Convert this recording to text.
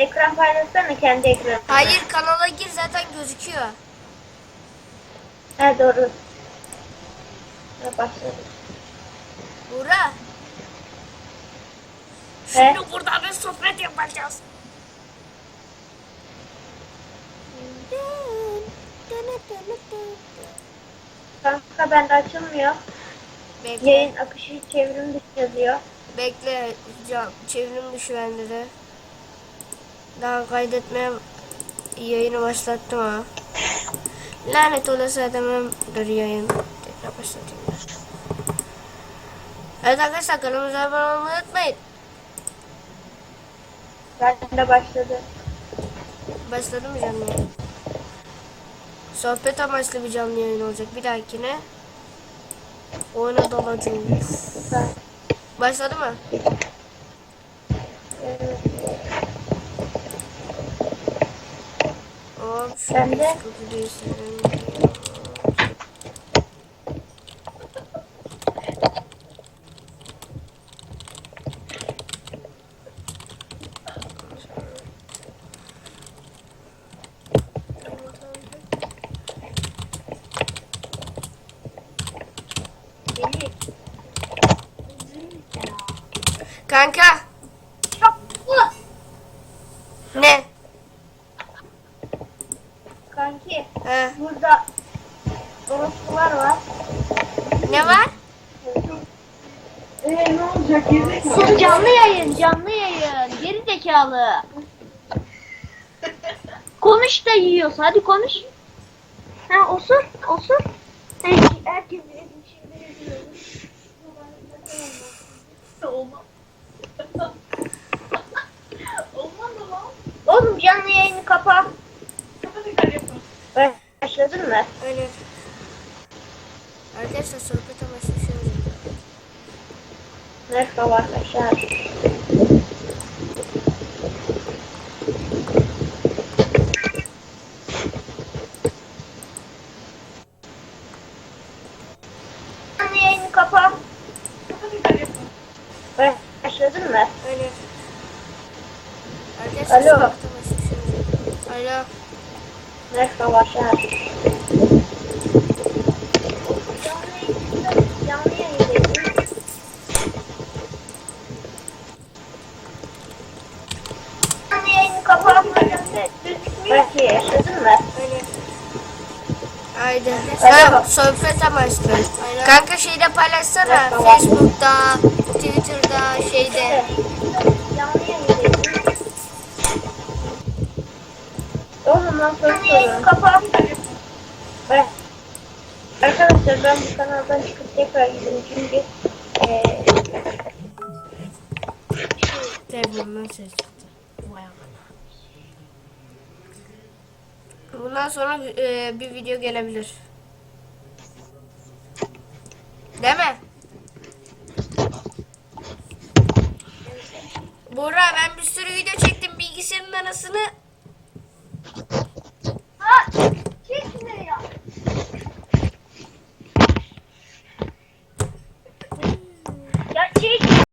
ekran paylaşsana kendi ekranını. Hayır kanala gir zaten gözüküyor. Ha doğru. Ha, başladı. Buğra. He? Şimdi burada bir sohbet yapacağız. Kanka bende açılmıyor. Bekle. Yayın akışı çevrim dışı yazıyor. Bekle. Can, çevrim dışı bende de. Daha kaydetmeye yayını başlattım ha. Lanet olası adamım. Dur yayın. Tekrar başlatayım. Evet arkadaşlar kanalımıza abone olmayı unutmayın. Bende başladı. Başladı mı canlı yayın? Sohbet amaçlı bir canlı yayın olacak. Bir dahakine oyuna dalacağız. Ha, Başladı mı? evet. De. Deli. Kanka ne? Kanki He, burada orospular var. ne var? Eee ne olacak? Sus canlı yayın, canlı yayın. Geri zekalı. konuş da yiyorsa. Hadi konuş. Ha osur, osur. Herkes herkes bir şey. Olmaz. Olmaz ama. Oğlum canlı yayını kapa. Başladın mı? Öyle. Arkadaşlar sohbet amaçlı bir şey olacak. Merhaba arkadaşlar. Canlı yayını kapa. Başladın mı? Öyle. Arkadaşlar Alo. sohbet amaçlı bir şey olacak. Alo. Merhaba arkadaşlar. Alo. Ha, sohbet amaçlı. Kanka şeyde paylaşsana. Facebook'ta, Twitter'da, şeyde. Arkadaşlar ben bu kanaldan çıkıp tekrar gidiyorum çünkü eee Telefondan ses çıktı. Bundan sonra e, bir video gelebilir. Değil mi? Ben bir sürü video çektim bilgisayarın arasını